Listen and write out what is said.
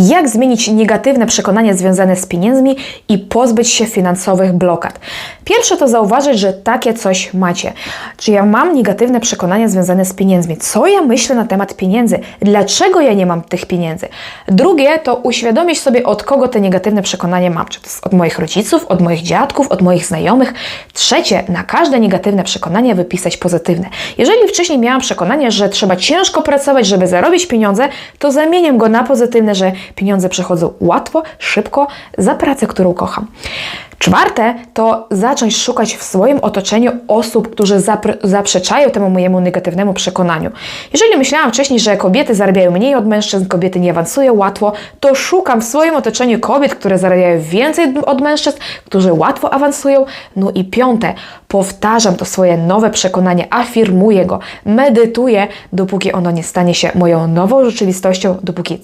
Jak zmienić negatywne przekonania związane z pieniędzmi i pozbyć się finansowych blokad? Pierwsze to zauważyć, że takie coś macie. Czy ja mam negatywne przekonania związane z pieniędzmi? Co ja myślę na temat pieniędzy? Dlaczego ja nie mam tych pieniędzy? Drugie to uświadomić sobie, od kogo te negatywne przekonania mam. Czy to jest od moich rodziców, od moich dziadków, od moich znajomych? Trzecie, na każde negatywne przekonanie wypisać pozytywne. Jeżeli wcześniej miałam przekonanie, że trzeba ciężko pracować, żeby zarobić pieniądze, to zamieniam go na pozytywne, że pieniądze przychodzą łatwo, szybko, za pracę, którą kocham. Czwarte to zacząć szukać w swoim otoczeniu osób, zapr- zaprzeczają temu mojemu negatywnemu przekonaniu. Jeżeli myślałam wcześniej, że kobiety zarabiają mniej od mężczyzn, kobiety nie awansują łatwo, to szukam w swoim otoczeniu kobiet, które zarabiają więcej od mężczyzn, którzy łatwo awansują. No i piąte, powtarzam to swoje nowe przekonanie, afirmuję go, medytuję, dopóki ono nie stanie się moją nową rzeczywistością, dopóki